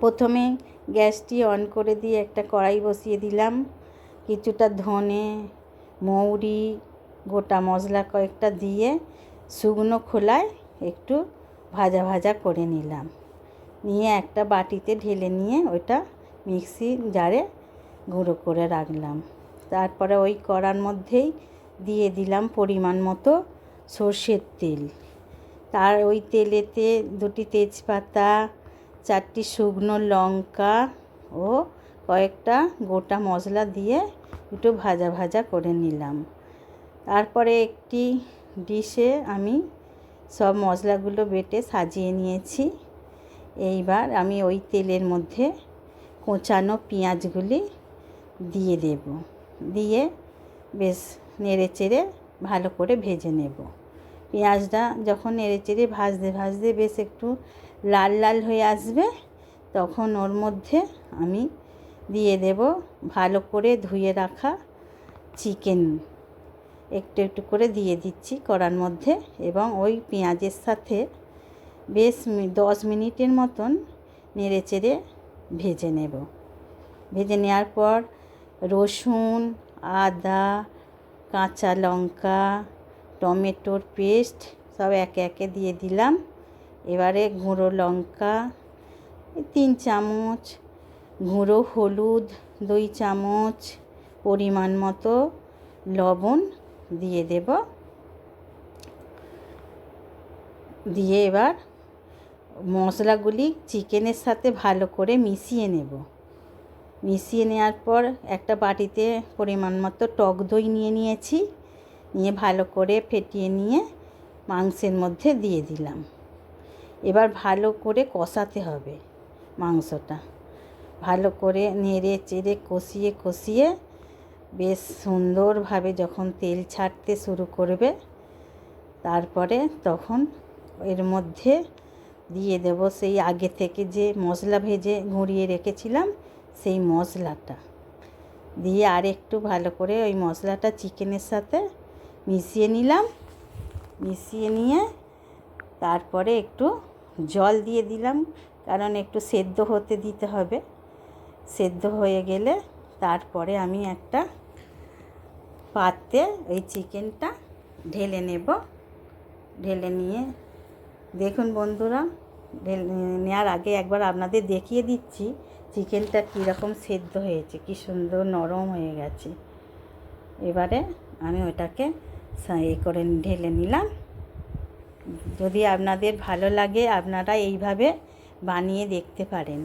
প্রথমে গ্যাসটি অন করে দিয়ে একটা কড়াই বসিয়ে দিলাম। কিছুটা ধনে, মৌরি, গোটা মশলা কয়েকটা দিয়ে শুকনো খোলায় একটু ভাজা ভাজা করে নিলাম। নিয়ে একটা বাটিতে ঢেলে নিয়ে ওইটা মিক্সি জারে গুঁড়ো করে রাখলাম। তারপরে ওই কড়ার মধ্যেই দিয়ে দিলাম পরিমাণ মতো সর্ষের তেল। তার ওই তেলেতে দুটি তেজপাতা চারটি শুকনো লঙ্কা ও কয়েকটা গোটা মশলা দিয়ে একটু ভাজা ভাজা করে নিলাম। তারপরে একটি ডিশে আমি সব মশলাগুলো বেটে সাজিয়ে নিয়েছি। এইবার আমি ওই তেলের মধ্যে কোঁচানো পেঁয়াজগুলি দিয়ে দেব। দিয়ে বেশ নেড়ে চেড়ে ভালো করে ভেজে নেব। পেঁয়াজটা যখন নেড়ে চেড়ে ভাজতে ভাজতে বেশ একটু লাল লাল হয়ে আসবে, তখন ওর মধ্যে আমি দিয়ে দেব ভালো করে ধুয়ে রাখা চিকেন। একটু একটু করে দিয়ে দিচ্ছি কড়ার মধ্যে এবং ওই পেঁয়াজের সাথে বেশ দশ মিনিটের মতন নেড়ে চেড়ে ভেজে নেব। ভেজে নেওয়ার পর রসুন, আদা, কাঁচা লঙ্কা টমেটোর পেস্ট সব একে একে দিয়ে দিলাম। এবারে গুঁড়ো লঙ্কা, তিন চামচ, গুঁড়ো হলুদ, দুই চামচ পরিমাণ মতো লবণ দিয়ে দেব। দিয়ে এবার মশলাগুলি চিকেনের সাথে ভালো করে মিশিয়ে নেব। মিশিয়ে নেওয়ার পর একটা বাটিতে পরিমাণ মতো টক দই নিয়ে নিয়েছি। নিয়ে ভালো করে ফেটিয়ে নিয়ে মাংসের মধ্যে দিয়ে দিলাম। এবার ভালো করে কষাতে হবে মাংসটা। ভালো করে নেড়ে চেড়ে কষিয়ে কষিয়ে বেশ সুন্দরভাবে যখন তেল ছাড়তে শুরু করবে, তারপরে তখন এর মধ্যে দিয়ে দেব সেই আগে থেকে যে মশলা ভেজে গুঁড়িয়ে রেখেছিলাম সেই মশলাটা। দিয়ে আর একটু ভালো করে ওই মশলাটা চিকেনের সাথে মিশিয়ে নিলাম, মিশিয়ে নিয়ে তারপরে একটু জল দিয়ে দিলাম, কারণ একটু সেদ্ধ হতে দিতে হবে। সেদ্ধ হয়ে গেলে তারপরে আমি একটা পাত্রে ওই চিকেনটা ঢেলে নেব। ঢেলে নিয়ে, দেখুন বন্ধুরা, ঢেলে নেওয়ার আগে একবার আপনাদের দেখিয়ে দিচ্ছি চিকেনটা কীরকম সেদ্ধ হয়েছে, কী সুন্দর নরম হয়ে গেছে। এবারে আমি ওটাকে এ করে ঢেলে নিলাম। যদি আপনাদের ভালো লাগে, আপনারা এইভাবে বানিয়ে দেখতে পারেন।